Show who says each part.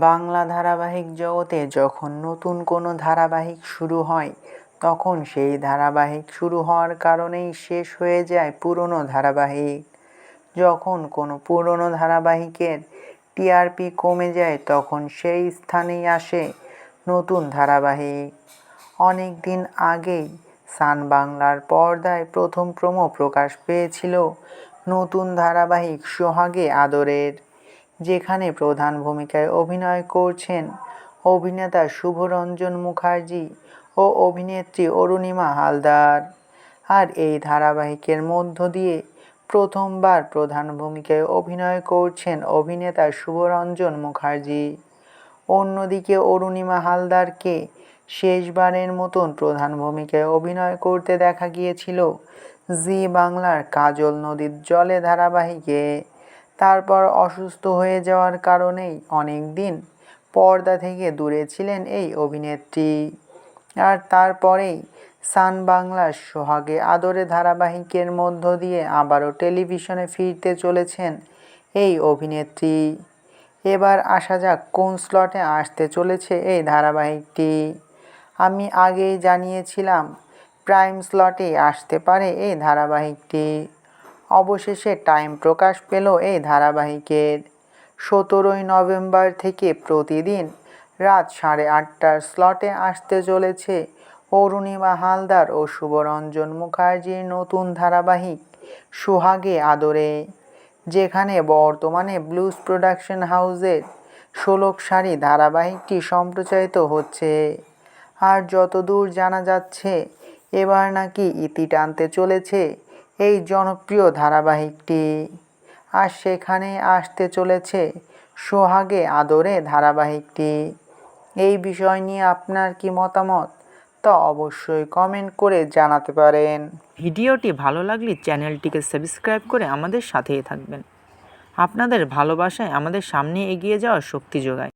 Speaker 1: বাংলা ধারাবাহিক জগতে যখন নতুন কোনো ধারাবাহিক শুরু হয়, তখন সেই ধারাবাহিক শুরু হওয়ার কারণেই শেষ হয়ে যায় পুরনো ধারাবাহিক। যখন কোনো পুরনো ধারাবাহিকের টিআরপি কমে যায়, তখন সেই স্থানেই আসে নতুন ধারাবাহিক। অনেক দিন আগেই সান বাংলার পর্দায় প্রথম প্রোমো প্রকাশ পেয়েছিল নতুন ধারাবাহিক সোহাগে আদরের। যেখানে প্রধান ভূমিকায় অভিনয় করছেন অভিনেতা শুভরঞ্জন মুখার্জি ও অভিনেত্রী অরুণিমা হালদার। আর এই ধারাবাহিকের মধ্য দিয়ে প্রথমবার প্রধান ভূমিকায় অভিনয় করছেন অভিনেতা শুভরঞ্জন মুখার্জি। অন্যদিকে অরুণিমা হালদারকে শেষবারের মতন প্রধান ভূমিকায় অভিনয় করতে দেখা গিয়েছিল জি বাংলার কাজল নদীর জলে ধারাবাহিকে। তারপর অসুস্থ হয়ে যাওয়ার কারণেই অনেক দিন পর্দা থেকে দূরে ছিলেন এই অভিনেত্রী। আর তারপরেই সান বাংলার সোহাগে আদরে ধারাবাহিকের মধ্য দিয়ে আবারও টেলিভিশনে ফিরতে চলেছেন এই অভিনেত্রী। এবার আসা যাক কোন স্লটে আসতে চলেছে এই ধারাবাহিকটি। আমি আগেই জানিয়েছিলাম, প্রাইম স্লটে আসতে পারে এই ধারাবাহিকটি। অবশেষে টাইম প্রকাশ পেল এই ধারাবাহিকের। সতেরোই নভেম্বর থেকে প্রতিদিন রাত সাড়ে আটটার স্লটে আসতে চলেছে অরুণিমা হালদার ও শুভরঞ্জন মুখার্জির নতুন ধারাবাহিক সোহাগে আদরে, যেখানে বর্তমানে ব্লুজ প্রোডাকশন হাউসের ষোলক সারি ধারাবাহিকটি সম্প্রচারিত হচ্ছে। আর যতদূর জানা যাচ্ছে, এবার নাকি ইতি টানতে চলেছে এই জনপ্রিয় ধারাবাহিকটি। আর সেখানে আসতে চলেছে সোহাগে আদরে ধারাবাহিকটি। এই বিষয় নিয়ে আপনার কি মতামত? তা অবশ্যই কমেন্ট করে জানাতে পারেন।
Speaker 2: ভিডিওটি ভালো লাগলে চ্যানেলটিকে সাবস্ক্রাইব করে আমাদের সাথেই থাকবেন। আপনাদের ভালোবাসায় আমাদের সামনে এগিয়ে যাওয়ার শক্তি যোগায়।